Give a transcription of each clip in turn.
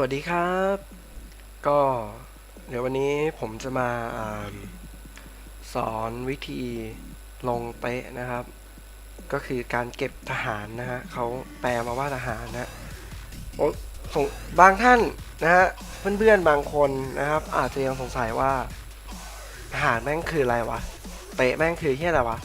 วัสดีครับ ก็เดี๋ยววันนี้ผมจะมาอาสอนวิธีลงเตะนะครับ ก็คือการเก็บทหารนะฮะเขาแปลมาว่าทหารนะโอ้สงบางท่านนะฮะเพื่อนๆบางคนนะครับ อาจจะยังสงสัยว่าทหารแม่งคืออะไรวะเตะแม่งคือที่อะไรวะ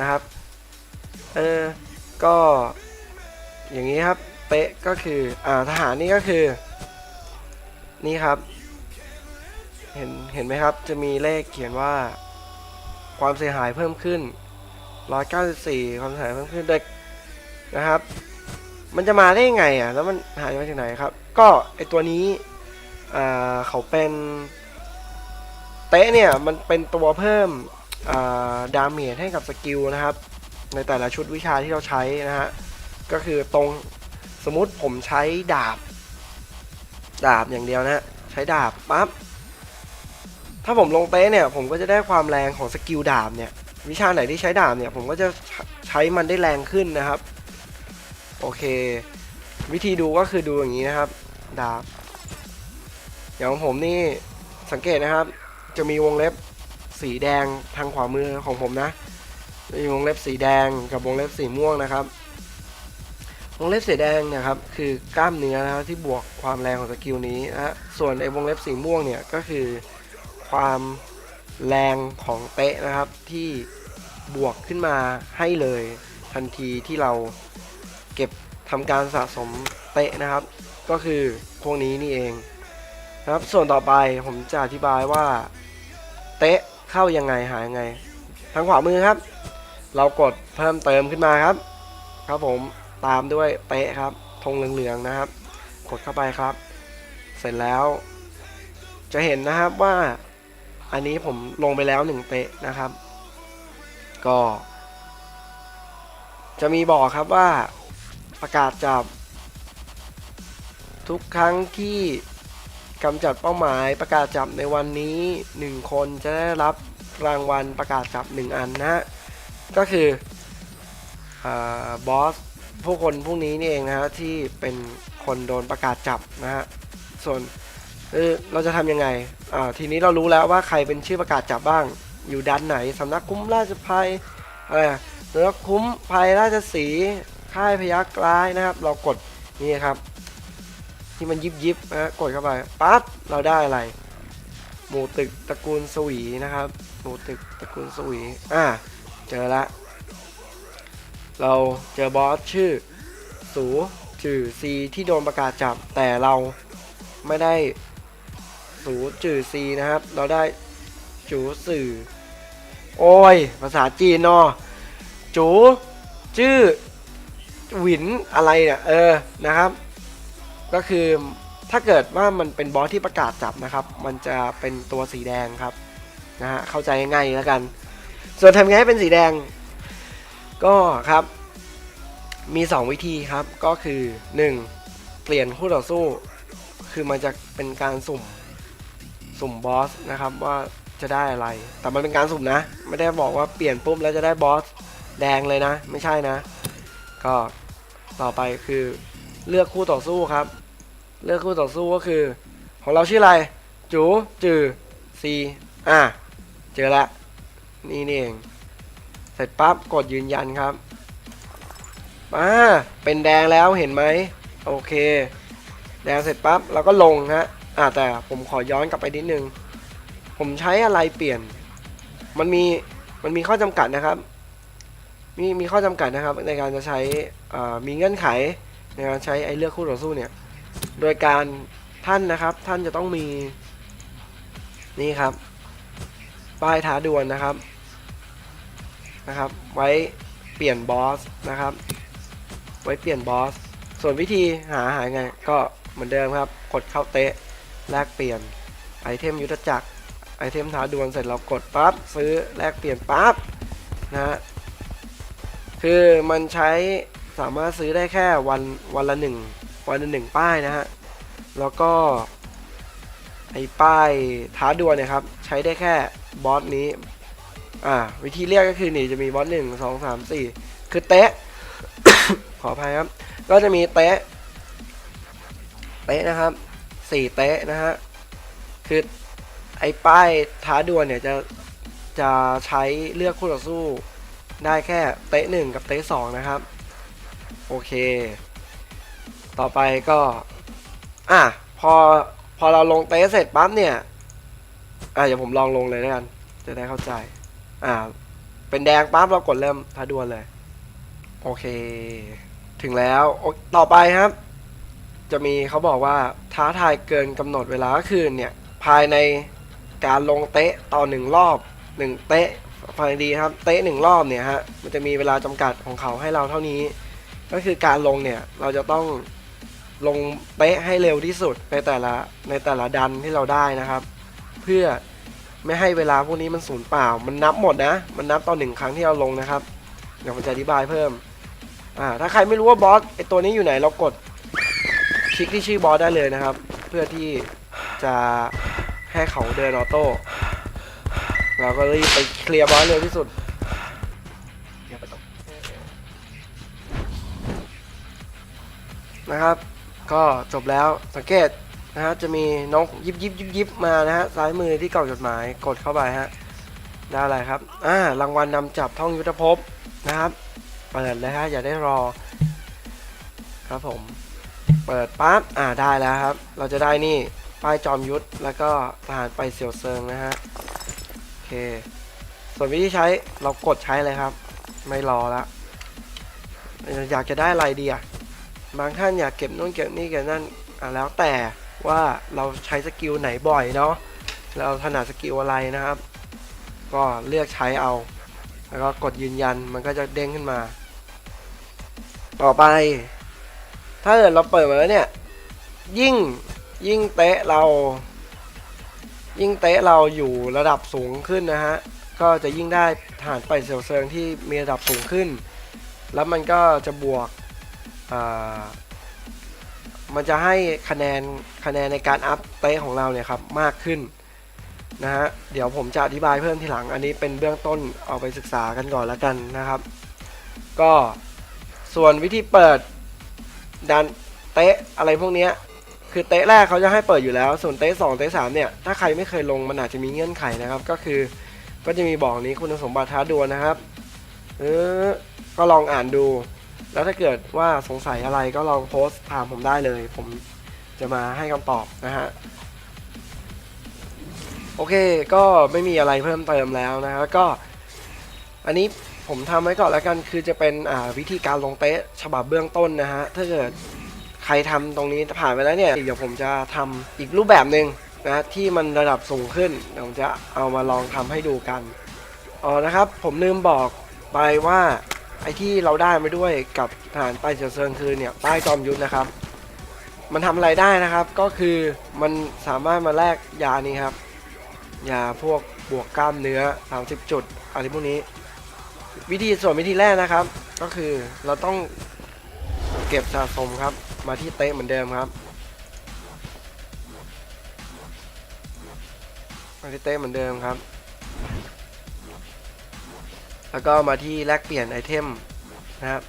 นะครับเออก็อย่างนี้ครับเตะก็คืออ่าทหารนี่ก็คือ นี่ครับ เห็นเห็นไหมครับ จะมีเลขเขียนว่า ความเสียหายเพิ่มขึ้น 194 ความเสียหายเพิ่มขึ้นเด็กนะครับ มันจะมาได้ยังไงอะ แล้วมันหายมาจากไหนครับ ก็ไอตัวนี้เขาเป็นเตะเนี่ยมันเป็นตัวเพิ่มาดาเมจให้กับสกิลนะครับ ในแต่ละชุดวิชาที่เราใช้นะฮะ ก็คือตรงสมมติผมใช้ดาบ ดาบอย่างเดียวนะฮะใช้ดาบปั๊บถ้าผมลงเต้เนี่ยผมก็จะได้ความแรงของสกิลดาบเนี่ยวิชาไหนที่ใช้ดาบเนี่ยผมก็จะใช้มันได้แรงขึ้นนะครับ โอเค วิธีดูก็คือดูอย่างนี้นะครับ ดาบ อย่างของผมนี่สังเกตนะครับ จะมีวงเล็บสีแดงทางขวามือของผมนะมีวงเล็บสีแดงกับวงเล็บสีม่วงนะครับ วงเล็บสีแดงเนี่ยครับคือกล้ามเนื้อนะครับที่บวกความแรงของสกิลนี้นะส่วนไอ้วงเล็บสีม่วงเนี่ยก็คือความแรงของเตะนะครับที่บวกขึ้นมาให้เลยทันทีที่เราเก็บทำการสะสมเตะนะครับ ก็คือพวกนี้นี่เองนะครับส่วนต่อไปผมจะอธิบายว่าเตะเข้ายังไงหายังไง ทางขวามือครับ เรากดเพิ่มเติมขึ้นมาครับ ครับผม ตามด้วยเตะครับธงเหลืองๆนะครับ กดเข้าไปครับ เสร็จแล้ว จะเห็นนะครับว่าอันนี้ผมลงไปแล้วหนึ่งเตะนะครับ ก็ จะมีบอกครับว่าประกาศจับ ทุกครั้งที่กำจัดเป้าหมายประกาศจับในวันนี้หนึ่งคนจะได้รับรางวัลประกาศจับหนึ่งอันนะฮะก็คืออบอส ผู้คนพวกนี้นี่เองนะฮะที่เป็นคนโดนประกาศจับนะฮะส่วนเออเราจะทำยังไงอ่าทีนี้เรารู้แล้วว่าใครเป็นชื่อประกาศจับบ้าง อยู่ด้านไหนสำนักคุ้มราชภัยอะไรสำนักคุ้มภัยราชสีค่ายพยักร้ายนะครับ เรากดนี่ครับ ที่มันยิบยิบนะฮะกดเข้าไปปั๊บเราได้อะไร หมู่ตึกตระกูลสวีนะครับ หมู่ตึกตระกูลสวีอ่าเจอละ เราเจอบอสชื่อ สูจื่อซีที่โดนประกาศจับแต่เราไม่ได้สูจื่อซีนะครับ เราได้จูสื่อ โอ้ย ภาษาจีนเนาะจูชื่อหวินอะไรเนี่ยเออนะครับ ก็คือถ้าเกิดว่ามันเป็นบอสที่ประกาศจับนะครับ มันจะเป็นตัวสีแดงครับนะฮะเข้าใจง่ายๆแล้วกัน ส่วนทำไงให้เป็นสีแดง ก็ครับมี 2 วิธีครับก็คือ 1. เปลี่ยนคู่ต่อสู้ คือมันจะเป็นการสุ่มสุ่มบอสนะครับว่าจะได้อะไร แต่มันเป็นการสุ่มนะ ไม่ได้บอกว่าเปลี่ยนปุ๊บแล้วจะได้บอสแดงเลยนะ ไม่ใช่นะ ก็ต่อไปคือเลือกคู่ต่อสู้ครับ เลือกคู่ต่อสู้ก็คือ ของเราชื่ออะไร จูจือซีอะเจอละนี่นี่เอง ร็จปั๊บกดยืนยันครับมาเป็นแดงแล้วเห็นไหมโอเค แดงเสร็จปั๊บเราก็ลงฮะอ่าแต่ผมขอย้อนกลับไปนิดนึง ผมใช้อะไรเปลี่ยน มันมีมันมีข้อจำกัดนะครับ มีมีข้อจำกัดนะครับ ในการจะใช้อ่ามีเงื่อนไขในการใช้ไอเลือกคู่ต่อสู้เนี่ย โดยการท่านนะครับท่านจะต้องมีนี่ครับ ป้ายท้าดวลนะครับ นะครับ ไว้เปลี่ยนบอสนะครับ ไว้เปลี่ยนบอส ส่วนวิธีหาหาไงก็เหมือนเดิมครับ กดเข้าเตะแลกเปลี่ยนไอเทมยุทธจักรไอเทมท้าดวลเสร็จเรากดปั๊บซื้อแลกเปลี่ยนปั๊บนะฮะคือมันใช้สามารถซื้อได้แค่วันวันละหนึ่งวันละหนึ่งป้ายนะฮะแล้วก็ไอป้ายท้าดวลเนี่ยครับ ใช้ได้แค่บอสนี้ อ่า วิธีเรียกก็คือนี่จะมีบอสหนึ่งสองสามสี่คือเตะ ขออภัยครับ ก็จะมีเตะ เตะนะครับสี่เตะนะฮะ คือไอ้ป้ายท้าดวลเนี่ยจะจะใช้เลือกคู่ต่อสู้ได้แค่เตะหนึ่งกับเตะสองนะครับ โอเค ต่อไปก็ อะพอพอเราลงเตะเสร็จปั๊บเนี่ย อะเดี๋ยวผมลองลงเลยแล้วกัน จะได้เข้าใจ อ่า เป็นแดงปั๊บเรากดเริ่มท้าดวลเลย โอเค ถึงแล้วโอต่อไปครับ จะมีเขาบอกว่าท้าทายเกินกำหนดเวลาก็คือเนี่ย ภายในการลงเตะต่อหนึ่งรอบหนึ่งเตะฟังดีครับ เตะหนึ่งรอบเนี่ยฮะ มันจะมีเวลาจำกัดของเขาให้เราเท่านี้ ก็คือการลงเนี่ย เราจะต้องลงเตะให้เร็วที่สุดในแต่ละในแต่ละดันที่เราได้นะครับ เพื่อ ไม่ให้เวลาพวกนี้มันสูญเปล่า มันนับหมดนะ มันนับต่อหนึ่งครั้งที่เราลงนะครับ เดี๋ยวผมจะอธิบายเพิ่ม อ่า ถ้าใครไม่รู้ว่าบอสไอตัวนี้อยู่ไหนเรากด คลิกที่ชื่อบอสได้เลยนะครับ เพื่อที่จะให้เขาเดินออโต้ เราก็รีบไปเคลียร์บอสเร็วที่สุดนะครับ ก็จบแล้วสังเกต นะฮะจะมีน้องยิบยิบยิบยิบมานะฮะซ้ายมือที่กล่องจดหมายกดเข้าไปฮะได้อะไรครับอ่ารางวัลนำจับท่องยุทธภพนะครับ เปิดเลยฮะอย่าได้รอ ครับผม เปิดปั๊บอ่าได้แล้วครับ เราจะได้นี่ป้ายจอมยุทธแล้วก็ทหารไปเสียวเซิงนะฮะโอเค ส่วนวิธีใช้เรากดใช้เลยครับ ไม่รอละอยากจะได้อะไรดีอะบางท่านอยากเก็บนู่นเก็บนี่เก็บนั่นอ่าแล้วแต่ ว่าเราใช้สกิลไหนบ่อยเนาะเราถนัดสกิลอะไรนะครับ ก็เลือกใช้เอา แล้วก็กดยืนยันมันก็จะเด้งขึ้นมา ต่อไป ถ้าเกิดเราเปิดมาแล้วเนี่ย ยิ่งยิ่งเตะเรา ยิ่งเตะเราอยู่ระดับสูงขึ้นนะฮะก็จะยิ่งได้ฐานไปเซลเซิงที่มีระดับสูงขึ้น แล้วมันก็จะบวกอ่า มันจะให้คะแนนคะแนนในการอัพเตะของเราเนี่ยครับมากขึ้นนะฮะเดี๋ยวผมจะอธิบายเพิ่มทีหลังอันนี้เป็นเบื้องต้นเอาไปศึกษากันก่อนแล้วกันนะครับ ก็ส่วนวิธีเปิดดันเตะอะไรพวกเนี้ยคือเตะแรกเขาจะให้เปิดอยู่แล้ว ส่วนเตะสองเตะสามเนี่ยถ้าใครไม่เคยลงมันอาจจะมีเงื่อนไขนะครับ ก็คือก็จะมีบอกนี้คุณสมบัติท้าดวลนะครับเออก็ลองอ่านดู แล้วถ้าเกิดว่าสงสัยอะไรก็ลองโพสต์ถามผมได้เลย ผมจะมาให้คำตอบนะฮะ โอเคก็ไม่มีอะไรเพิ่มเติมแล้วนะฮะก็อันนี้ผมทำไว้ก่อนแล้วกันคือจะเป็นวิธีการลงเตะฉบับเบื้องต้นนะฮะ ถ้าเกิดใครทำตรงนี้ผ่านไปแล้วเนี่ย เดี๋ยวผมจะทำอีกรูปแบบหนึ่งนะที่มันระดับสูงขึ้นเดี๋ยวผมจะเอามาลองทำให้ดูกันอ๋อนะครับ ผมลืมบอกไปว่า ไอที่เราได้มาด้วยกับฐานป้ายเฉียวเซิงคือเนี่ยป้ายจอมยุทธนะครับ มันทำอะไรได้นะครับ ก็คือมันสามารถมาแลกยานี้ครับ ยาพวกบวกกล้ามเนื้อ 30 จุดอะไรพวกนี้ วิธีส่วนวิธีแรกนะครับ ก็คือเราต้องเก็บสะสมครับ มาที่เตะเหมือนเดิมครับมาที่เตะเหมือนเดิมครับ แล้วก็มาที่แลกเปลี่ยนไอเทมนะครับ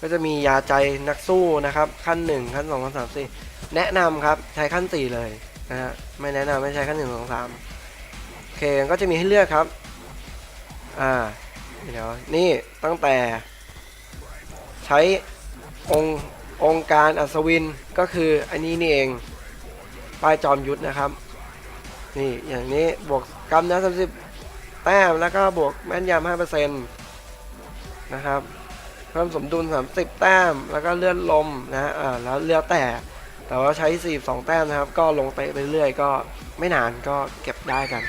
ก็จะมียาใจนักสู้นะครับ ขั้น 1 ขั้น2ขั้น3 4 แนะนำครับใช้ขั้น 4 เลยนะฮะไม่แนะนำไม่ใช้ขั้น 1 2 3 โอเคก็จะมีให้เลือกครับ อ่าเดี๋ยวนี่ตั้งแต่ ใช้องค์องค์การอัศวินก็คืออันนี้นี่เองป้ายจอมยุทธนะครับ นี่อย่างนี้บวกกำนะสามสิบ แต้มแล้วก็บวกแม่นยำห้าเปอร์เซ็นะครับเพิ่มสมดุล 30 แต้ม แล้วก็เลื่อนลมนะอ่าแล้วเลือกแต่ แต่ว่าใช้ 42 แต้มนะครับ ก็ลงเตะไปเรื่อยก็ไม่นานก็เก็บได้กัน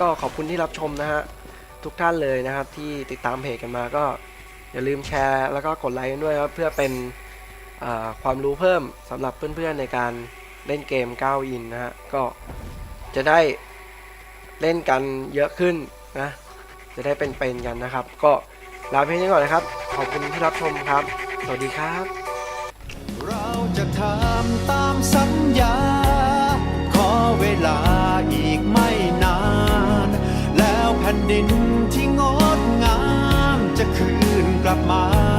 ก็ขอบคุณที่รับชมนะฮะทุกท่านเลยนะครับที่ติดตามเพจกันมาก็อย่าลืมแชร์แล้วก็กดไลค์ด้วยครับ เพื่อเป็นความรู้เพิ่มสำหรับเพื่อนๆในการเล่นเกม 9 อินนะฮะก็จะได้ เล่นกันเยอะขึ้นนะ จะได้เป็นๆกันนะครับ ก็ลาเพียงนี้ก่อนนะครับ ขอบคุณที่รับชมครับ สวัสดีครับ เราจะทำตามสัญญา ขอเวลาอีกไม่นาน แล้วแผ่นดินที่งดงามจะคืนกลับมา